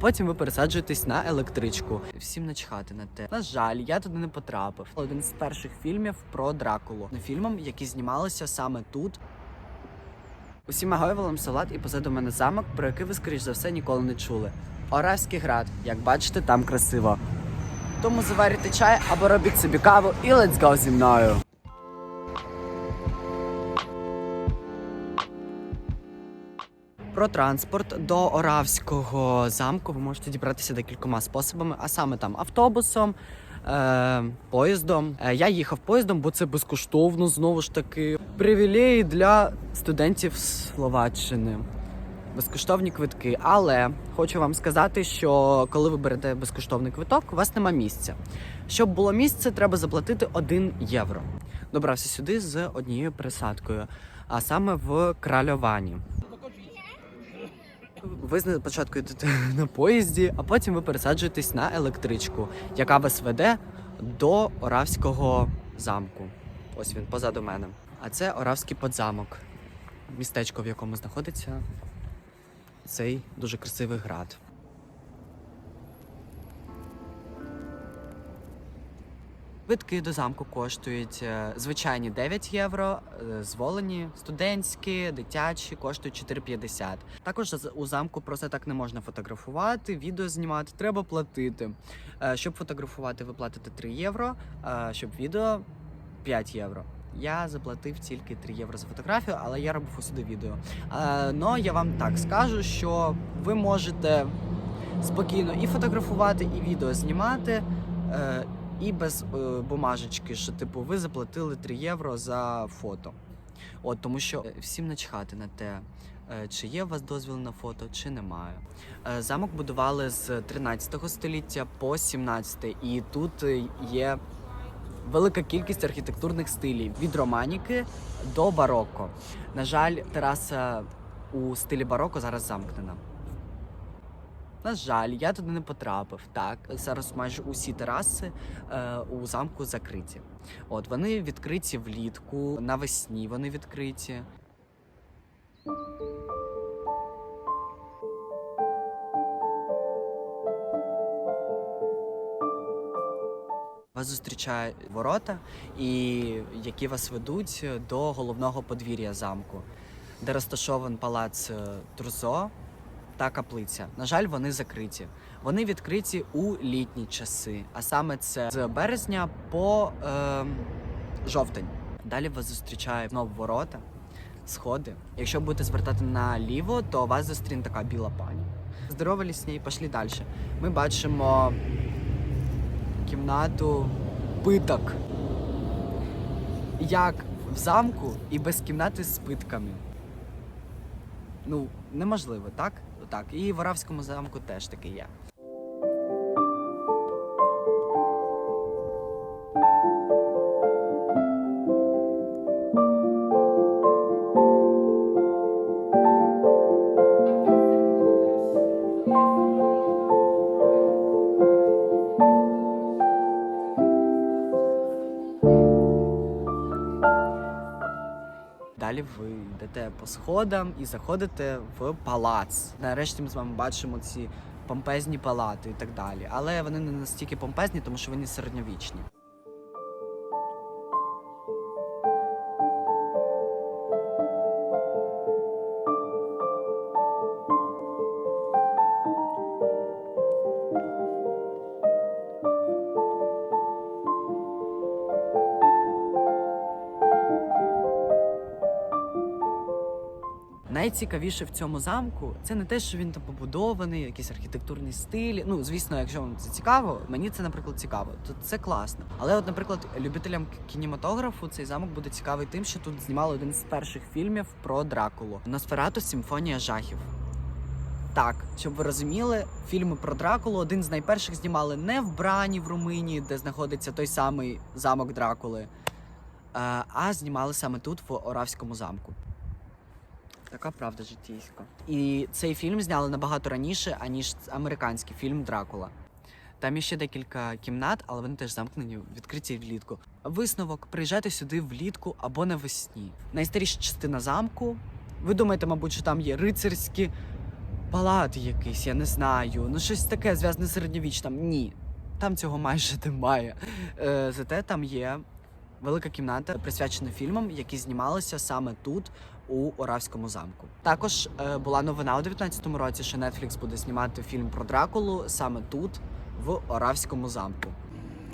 Потім ви пересаджуєтесь на електричку. Всім начхати на те. На жаль, я туди не потрапив. Один з перших фільмів про Дракулу. Фільмом, які знімалися саме тут. Усім агойвелом салат і позаду мене замок, про який ви, скоріш за все, ніколи не чули. Оравський град, як бачите, там красиво. Тому заварюйте чай або робіть собі каву і let's go зі мною. Про транспорт до Оравського замку ви можете дібратися декількома способами, а саме там автобусом, е, поїздом. Е, я їхав поїздом, бо це безкоштовно знову ж таки. Привілеї для студентів Словаччини. Безкоштовні квитки. Але хочу вам сказати, що коли ви берете безкоштовний квиток, у вас нема місця. Щоб було місце, треба заплатити 1 євро. Добрався сюди з однією пересадкою, а саме в Кральовані. Ви спочатку йдете на поїзді, а потім ви пересаджуєтесь на електричку, яка вас веде до Оравського замку. Ось він позаду мене. А це Оравський подзамок, містечко, в якому знаходиться цей дуже красивий град. Квитки до замку коштують е, звичайні 9 євро, е, зволені, студентські, дитячі коштують 4,50. Також у замку просто так не можна фотографувати, відео знімати, треба платити. Е, Щоб фотографувати, ви платите 3 євро, а щоб відео 5 євро. Я заплатив тільки 3 євро за фотографію, але я робив усюди відео. Но я вам так скажу, що ви можете спокійно і фотографувати, і відео знімати. І без е, бумажечки, що типу ви заплатили 3 євро за фото. От тому що е, всім начхати на те, е, чи є у вас дозвіл на фото, чи немає. Е, замок будували з 13 століття по 17, і тут є велика кількість архітектурних стилів від романіки до бароко. На жаль, тераса у стилі бароко зараз замкнена. На жаль, я туди не потрапив. Так, зараз майже усі тераси е, у замку закриті. От вони відкриті влітку, навесні вони відкриті. Вас зустрічає ворота, і які вас ведуть до головного подвір'я замку, де розташований палац е, Трузо та каплиця. На жаль, вони закриті. Вони відкриті у літні часи, а саме це з березня по е, жовтень. Далі вас зустрічають знову ворота, сходи. Якщо будете звертати наліво, то вас зустріне така біла пані. Здорово, лісні, пішли далі. Ми бачимо кімнату питок. Як в замку і без кімнати з питками. Ну, неможливо, так? Так. І в Аравському замку теж таке є. Ви йдете по сходам і заходите в палац. Нарешті ми з вами бачимо ці помпезні палати і так далі. Але вони не настільки помпезні, тому що вони середньовічні. Найцікавіше в цьому замку це не те, що він там побудований, якісь архітектурні стилі. Ну, звісно, якщо вам це цікаво, мені це, наприклад, цікаво, то це класно. Але, от, наприклад, любителям кінематографу цей замок буде цікавий тим, що тут знімали один з перших фільмів про Дракулу Носферату Симфонія жахів. Так, щоб ви розуміли, фільми про Дракулу один з найперших знімали не в Брані в Румунії, де знаходиться той самий замок Дракули, е, а знімали саме тут, в Оравському замку. Така правда житейська. І цей фільм зняли набагато раніше, аніж американський фільм Дракула. Там є ще декілька кімнат, але вони теж замкнені, відкриті влітку. Висновок: приїжджайте сюди влітку або навесні. Найстаріша частина замку. Ви думаєте, мабуть, що там є рицарські палат якийсь, я не знаю. Ну, щось таке зв'язане з середньовічним. Ні, там цього майже немає. Е, зате там є велика кімната, присвячена фільмам, які знімалися саме тут, у Оравському замку. Також е, була новина у 19-му році, що Netflix буде знімати фільм про Дракулу саме тут, в Оравському замку.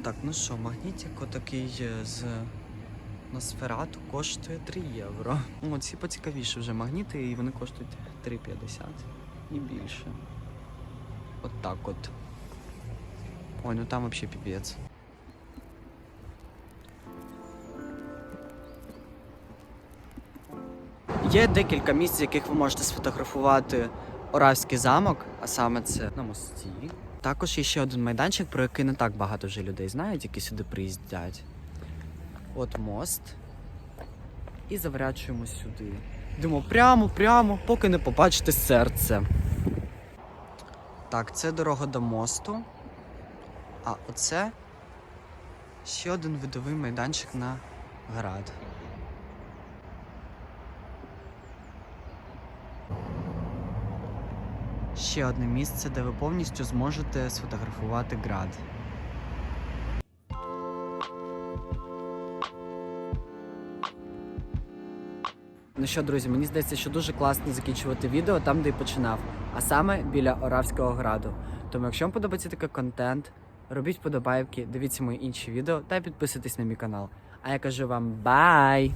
Так, ну що, магнітик отакий е, з Носферату коштує 3 євро. О, ці поцікавіше вже магніти, і вони коштують 3,50 і більше. От так от. Ой, ну там взагалі піпець. Є декілька місць, з яких ви можете сфотографувати Оравський замок, а саме це на мості. Також є ще один майданчик, про який не так багато вже людей знають, які сюди приїздять. От мост. І заворачуємо сюди. Йдемо прямо, прямо, поки не побачите серце. Так, це дорога до мосту. А оце ще один видовий майданчик на град. Ще одне місце, де ви повністю зможете сфотографувати град. Ну що, друзі, мені здається, що дуже класно закінчувати відео там, де і починав, а саме біля Оравського граду. Тому, якщо вам подобається такий контент, робіть подобайки, дивіться мої інші відео та підписуйтесь на мій канал. А я кажу вам бай!